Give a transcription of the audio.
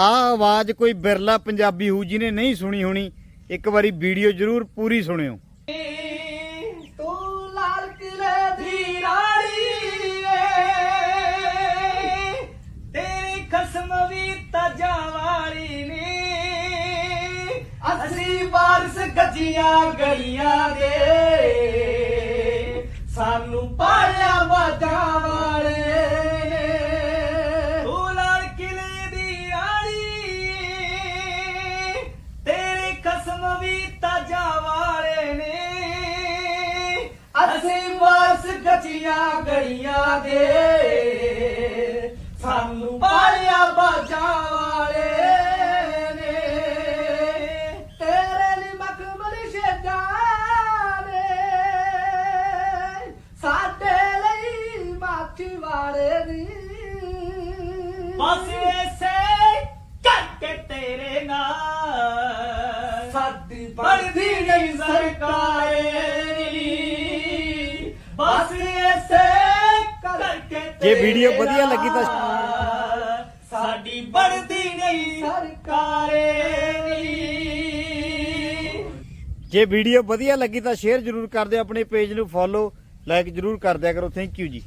ਆ ਆਵਾਜ਼ ਕੋਈ ਬਿਰਲਾ ਪੰਜਾਬੀ ਹੋਊ ਜਿਹਨੇ ਨਹੀਂ ਸੁਣੀ ਹੋਣੀ, ਇੱਕ ਵਾਰੀ ਵੀਡੀਓ ਜ਼ਰੂਰ ਪੂਰੀ ਸੁਣਿਓ। ਤੂੰ ਲਾਲ ਕਿਲੇ ਦੀ ਰਾਣੀ ਏ। ਤੇਰੀ ਖਸਮ ਵੀ ਤਾਜਾ ਨੇ। ਅਸੀਂ ਬਾਰਸ ਗੱਜੀਆਂ ਗਲੀਆਂ ਦੇ। ਸਾਨੂੰ ਵਾਰਸ ਗੱਜੀਆਂ ਗਲੀਆਂ ਦੇ। ਸਾਨੂੰ ਪਾਲਿਆ ਬਾਜਾਂ ਵਾਲੇ ਨੇ। ਤੇਰੇ ਲਈ ਮਖਮਲ ਸ਼ੇਦਾਂ ਨੇ। ਸਾਡੇ ਲਈ ਮਾਛੀ ਵਾਲੇ ਨੀ। ਬਸ ਐਸੇ ਕਰਕੇ ਤੇਰੇ ਨਾਲ। ਸਾਡੀ ਬਣਦੀ ਨਹੀਂ ਸਰਕਾਰੇ। ਬਸ ਐਸੇ ਕਰਕੇ ਜੇ ਵੀਡੀਓ ਵਧੀਆ ਲੱਗੀ ਤਾਂ ਸਾਡੀ ਬਣਦੀ ਨਹੀਂ ਸਰਕਾਰੇ ਜੇ ਵੀਡੀਓ ਵਧੀਆ ਲੱਗੀ ਤਾਂ ਸ਼ੇਅਰ ਜ਼ਰੂਰ ਕਰ ਦਿਓ ਆਪਣੇ ਪੇਜ ਨੂੰ ਫੋਲੋ ਲਾਈਕ ਜ਼ਰੂਰ ਕਰ ਦਿਆ ਕਰੋ। ਥੈਂਕ ਯੂ ਜੀ।